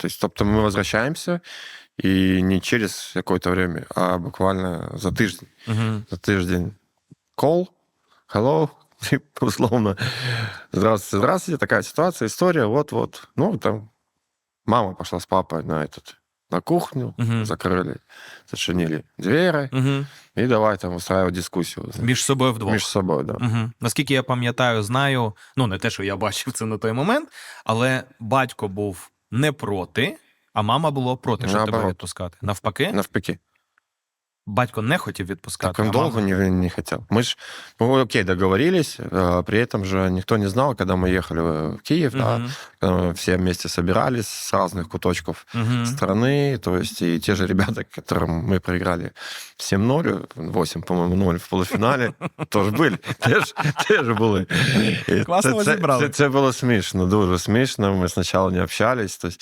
То есть, тобто мы возвращаемся, и не через какое-то время, а буквально за тиждень. Угу. За тиждень call, hello, и условно, здравствуйте, здравствуйте, такая ситуация, история, вот-вот. Ну, там мама пошла с папой на этот, на кухню, Мгм. закрыли, зачинили двери, Угу. и давай там устраивать дискуссию. Між собою вдвох. Между собой, да. Угу. Наскільки я пам'ятаю, знаю, ну не те, що я бачив це на той момент, але батько був не проти, а мама була проти, щоб тебе Наоборот. відпускати. Навпаки, Навпаки батько не хотів відпускати. Так он а долго мама... не, не хотел. Мы же, ну, окей, договорились, а при этом же никто не знал, когда мы ехали в Киев, да, Мгм. когда мы все вместе собирались с разных куточков Мгм. страны, то есть и те же ребята, которым мы проиграли 7-0, 8, по-моему, 0 в полуфіналі, теж були, теж, теж були. І Класно це, ви це, зібрали. це, це було смішно, дуже смішно. Ми спочатку не общались, тобто